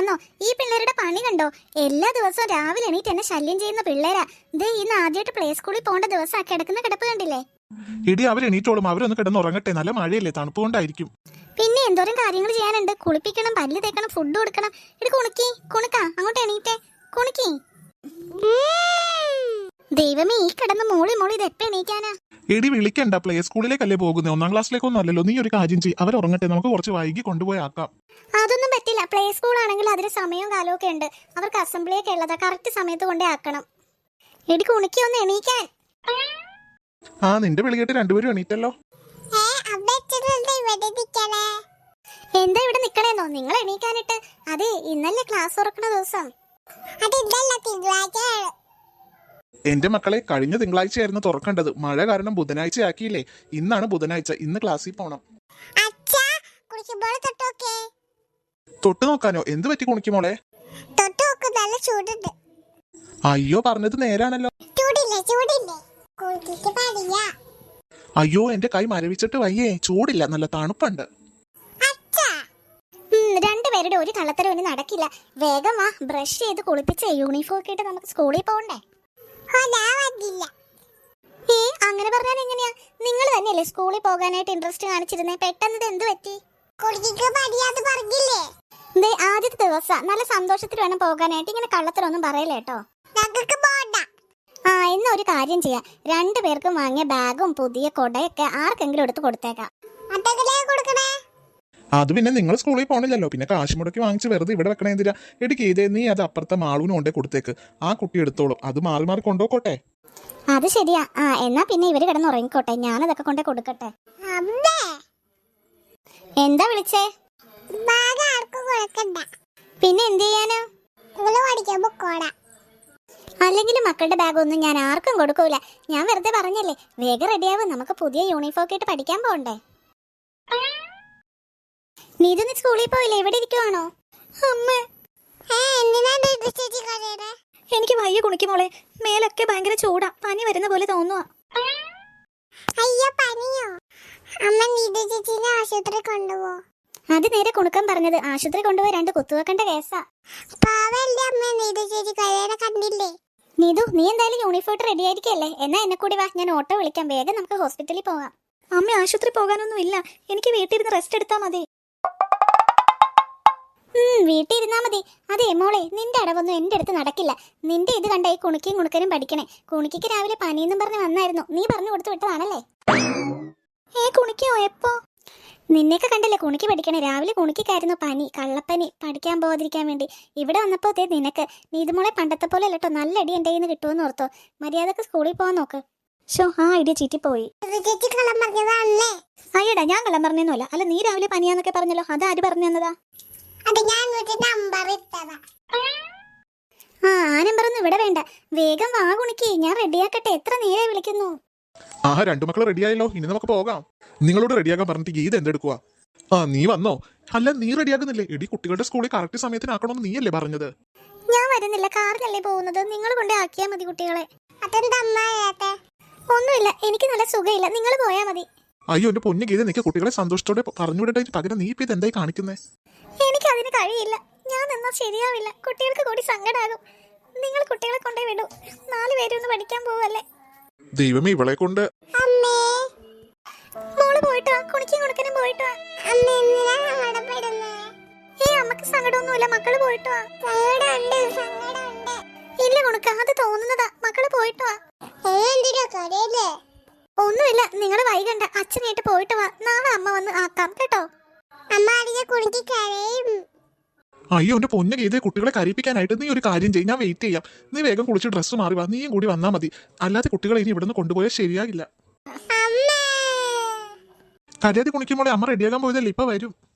വന്നോ ഈ പിള്ളേരുടെ പണി കണ്ടോ? എല്ലാ ദിവസവും രാവിലെ എണീറ്റ് എന്നെ ശല്യം ചെയ്യുന്ന പിള്ളേരാ. ദേ ഇന്ന് ആദ്യമായിട്ട് പ്ലേ സ്കൂളിൽ പോകേണ്ട ദിവസം കിടക്കുന്ന കിടപ്പ് കണ്ടില്ലേ? ഇടി അവർ എണീറ്റോളും. അവരൊന്ന് കിടന്ന് ഉറങ്ങട്ടെ. നല്ല മഴയല്ലേ തണുപ്പ് കൊണ്ടായിരിക്കും. പിന്നെ എന്തോരം കാര്യങ്ങൾ ചെയ്യാനുണ്ട്? കുളിപ്പിക്കണം പല്ല് തേക്കണം ഫുഡ് കൊടുക്കണം. ഇത് കുണുക്കി കുണുക്ക അങ്ങോട്ട് എണീറ്റേ. കുണുക്കി. ദൈവമേ ഈ കിടന്ന് മോളി മോളി ഇത് എപ്പ എണീക്കാനാ എടി വിളിക്കണ്ട. പ്ലേ സ്കൂളിലേക്കല്ലേ പോകുന്നത് ഒന്നാം ക്ലാസ്സിലേക്കൊന്നും അല്ലല്ലോ. നീ ഒരു കാര്യം ചെയ്യ്. അവർ ഉറങ്ങട്ടെ. നമുക്ക് കുറച്ച് വൈകി കൊണ്ടുപോയി ആക്കാം. അതൊന്നും പ്ലേ സ്കൂൾ ആണെങ്കിൽ അതിന് സമയവും കാലവും ഒക്കെ ഉണ്ട്. അവർക്ക് അസംബ്ലി ഒക്കെ ഉള്ളതാ. കറക്റ്റ് സമയത്ത് കൊണ്ടേ ആക്കണം. എടി കുണുക്കി ഒന്ന് എണീക്കാൻ. ആ നിന്റെ വിളി കേട്ട് രണ്ടുപേരും എണീറ്റല്ലോ. എന്താ ഇവിടെ നിക്കണേന്നോ? നിങ്ങൾ എണീക്കാനിട്ട്. അതെ ഇന്നല്ലേ ക്ലാസ് തുറക്കണ ദിവസം. എന്റെ മക്കളെ കഴിഞ്ഞ തിങ്കളാഴ്ചയായിരുന്നു തുറക്കേണ്ടത്. മഴ കാരണം ബുധനാഴ്ച ആക്കിയില്ലേ? ഇന്നാണ് ബുധനാഴ്ച. ഇന്ന് ക്ലാസ്സിൽ പോണം. തൊട്ട് നോക്കാനോ? എന്ത് പറ്റി കുണിക്കുമോളെ നല്ല ചൂടുണ്ട്. അയ്യോ പറഞ്ഞത് നേരാണല്ലോ. ചൂടില്ലേ ചൂടില്ലേ? അയ്യോ എന്റെ കൈ മരവിച്ചിട്ട് വയ്യേ. ചൂടില്ല നല്ല തണുപ്പുണ്ട്. രണ്ടുപേരുടെ ഒരു കള്ളത്തരം ഇനി നടക്കില്ല. വേഗം വാ ബ്രഷ് ചെയ്ത് കുളിപ്പിച്ച്. യൂണിഫോം ഒക്കെ ഇട്ട് നമുക്ക് സ്കൂളിൽ പോകണ്ടേ? ഏ അങ്ങനെ പറഞ്ഞാൽ എങ്ങനെയാ? നിങ്ങൾ തന്നെയല്ലേ സ്കൂളിൽ പോകാനായിട്ട് ഇൻട്രസ്റ്റ് കാണിച്ചിരുന്നേ? പെട്ടെന്ന് ഇത് എന്ത് പറ്റി? ആദ്യത്തെ ദിവസം. നല്ല സന്തോഷത്തിൽ വേണം പോകാനായിട്ട്. ഇങ്ങനെ കള്ളത്തരൊന്നും പറയല്ലേ കേട്ടോ? ആ എന്നാ ഒരു കാര്യം ചെയ്യാം. രണ്ടുപേർക്കും വാങ്ങിയ ബാഗും പുതിയ കൊടയൊക്കെ ആർക്കെങ്കിലും എടുത്ത് കൊടുത്തേക്കാം. അത് പിന്നെ നിങ്ങൾ സ്കൂളിൽ പോകണില്ലല്ലോ പിന്നെ കാശ് മുടക്കി വാങ്ങിച്ച് വെറുതെ ഇവിടെ വെക്കണേ എന്തിനാ? എടുക്ക് ഇതേ നീ അത് അപ്പുറത്തെ മാളൂന് കൊണ്ടേ കൊടുത്തേക്ക്. ആ കുട്ടി എടുത്തോളും. അത് മാറി മാറി കൊണ്ടുപോക്കോട്ടെ? അത് ശരിയാ. ആ എന്നാ പിന്നെ ഇവർ കിടന്ന് ഉറങ്ങിക്കോട്ടെ. ഞാനതൊക്കെ കൊണ്ടേ കൊടുക്കട്ടെ. എന്താ വിളിച്ചേ? പിന്നെ എന്ത് ചെയ്യാനാ? അല്ലെങ്കിൽ മക്കളുടെ ബാഗ് ഒന്നും ഞാൻ ആർക്കും കൊടുക്കൂല. ഞാൻ വെറുതെ പറഞ്ഞല്ലേ വേഗം റെഡിയാവും നമുക്ക് പുതിയ യൂണിഫോം ഒക്കെ ഇട്ട് പഠിക്കാൻ പോകണ്ടേ നീതു നീ സ്കൂളിൽ പോയില്ലേ? എവിടെ ഇരിക്കുവാണോ? അമ്മ. എനിക്ക് വയ്യ കുണിക്കുമോളെ മേലൊക്കെ ഭയങ്കര ചൂടാ. പനി വരുന്ന പോലെ തോന്നുവാ. അയ്യോ പനിയോ? അമ്മ നീതു ചേച്ചിനെ ആശുപത്രി കൊണ്ടുപോ അത് നേരെ കുണുക്കം പറഞ്ഞത്. ആശുപത്രി കൊണ്ടുപോയി രണ്ട് കുത്തുവെക്കേണ്ട കേസാ. പാവല്ലേ അമ്മ നീത ചേച്ചി കരയുടെ കണ്ടില്ലേ? നീതു നീ എന്തായാലും യൂണിഫോം റെഡി ആയിരിക്കല്ലേ? എന്നാ എന്നെ കൂടി വാ ഞാൻ ഓട്ടോ വിളിക്കാം. വേഗം നമുക്ക് ഹോസ്പിറ്റലിൽ പോവാം അമ്മ ആശുപത്രി പോകാനൊന്നും ഇല്ല. എനിക്ക് വീട്ടിലിരുന്ന് റെസ്റ്റ് എടുത്താ മതി. വീട്ടിൽ ഇരുന്നാ മതി. അതെ മോളെ നിന്റെ അടവൊന്നും എന്റെ അടുത്ത് നടക്കില്ല. നിന്റെ ഇത് കണ്ടായി ഈ കുണിക്കും കുണുക്കനും പഠിക്കണേ. കുണുക്കിക്ക് രാവിലെ പനിയെന്നും പറഞ്ഞ് വന്നായിരുന്നു. നീ പറഞ്ഞു കൊടുത്തു വിട്ടതാണല്ലേ? ഏ കുണിക്കോ എപ്പോ? നിന്നെയൊക്കെ കണ്ടല്ലേ കുണിക്ക് പഠിക്കണേ? രാവിലെ കുണിക്കായിരുന്നു പനി കള്ളപ്പനി പഠിക്കാൻ പോകാതിരിക്കാൻ വേണ്ടി. ഇവിടെ വന്നപ്പോ തേ നിനക്ക് നീതുമോളെ പണ്ടത്തെ പോലെ അല്ലട്ടോ നല്ല അടി എന്റെ കയ്യിൽ നിന്ന് കിട്ടുമെന്ന് ഓർത്തോ. മര്യാദയ്ക്ക് സ്കൂളിൽ പോകാൻ നോക്ക്. ഷോ ആ ഐഡിയ ചീറ്റിപ്പോയി അയ്യടാ ഞാൻ കള്ളം പറഞ്ഞൊന്നുമല്ല. അല്ല നീ രാവിലെ പനിയാന്നൊക്കെ പറഞ്ഞല്ലോ അത് ആര് പറഞ്ഞു തന്നതാ? ആ നമ്പറൊന്നും ഇവിടെ വേണ്ട. വേഗം വാ കുണിക്ക് ഞാൻ റെഡിയാക്കട്ടെ എത്ര നേരെ വിളിക്കുന്നു. ആ രണ്ടു മക്കൾ റെഡിയായല്ലോ ഇനി നമുക്ക് പോകാം. നിങ്ങളോട് റെഡിയാക്കാൻ പറഞ്ഞിട്ട് ഗീത എന്തെടുക്കുക ആ നീ വന്നോ? അല്ല നീ റെഡിയാക്കുന്നില്ലേ എടി കുട്ടികളുടെ സ്കൂളിൽ കറക്റ്റ് സമയത്തിനാക്കണമെന്ന് നീയല്ലേ പറഞ്ഞത്? ഞാൻ വരുന്നില്ല. കാറിലല്ലേ പോകുന്നത്. നിങ്ങൾ കൊണ്ട് ആക്കിയാ മതി കുട്ടികളെ. ഒന്നുമില്ല. എനിക്ക് നല്ല സുഖമില്ല. നിങ്ങൾ പോയാ മതി. അയ്യോ എന്റെ പൊന്നു ഗീത നിനക്ക് കുട്ടികളെ സന്തോഷത്തോടെ പറഞ്ഞുവിടേണ്ടതിന് പകരം നീ ഇപ്പൊ ഇത് എന്തായി കാണിക്കുന്നേ? എനിക്ക് അതിന് കഴിയില്ല. ഞാൻ നിന്നാൽ ശരിയാവില്ല. കുട്ടികൾക്ക് കൂടി സങ്കടാകും. നിങ്ങൾ കുട്ടികളെ കൊണ്ടേ വിടൂ. നാല് പേരും ഒന്ന് പഠിക്കാൻ പോവല്ലേ? ദൈവമേ ഇവളെ കൊണ്ട്. ഒന്നുമില്ല നിങ്ങൾ വൈകണ്ട. അച്ഛനായിട്ട് പോയിട്ട് വാ. നാളെ അമ്മ വന്ന് ആക്കാം കേട്ടോ. അമ്മ അടിയെ കുണുക്കി കരയും. അയ്യോ എന്റെ പൊന്നു ഗീത കുട്ടികളെ കരയിപ്പിക്കാനായിട്ട് നീ ഒരു കാര്യം ചെയ്യും. ഞാൻ വെയിറ്റ് ചെയ്യാം. നീ വേഗം കുളിച്ച് ഡ്രസ്സ് മാറി വാ. നീയും കൂടി വന്നാ മതി. അല്ലാതെ കുട്ടികളെ ഇനി ഇവിടുന്ന് കൊണ്ടുപോയാൽ ശരിയാകില്ല. കരയാതെ കുണിക്കുമ്പോൾ അമ്മ റെഡിയാകാൻ പോയതല്ലേ? ഇപ്പൊ വരും.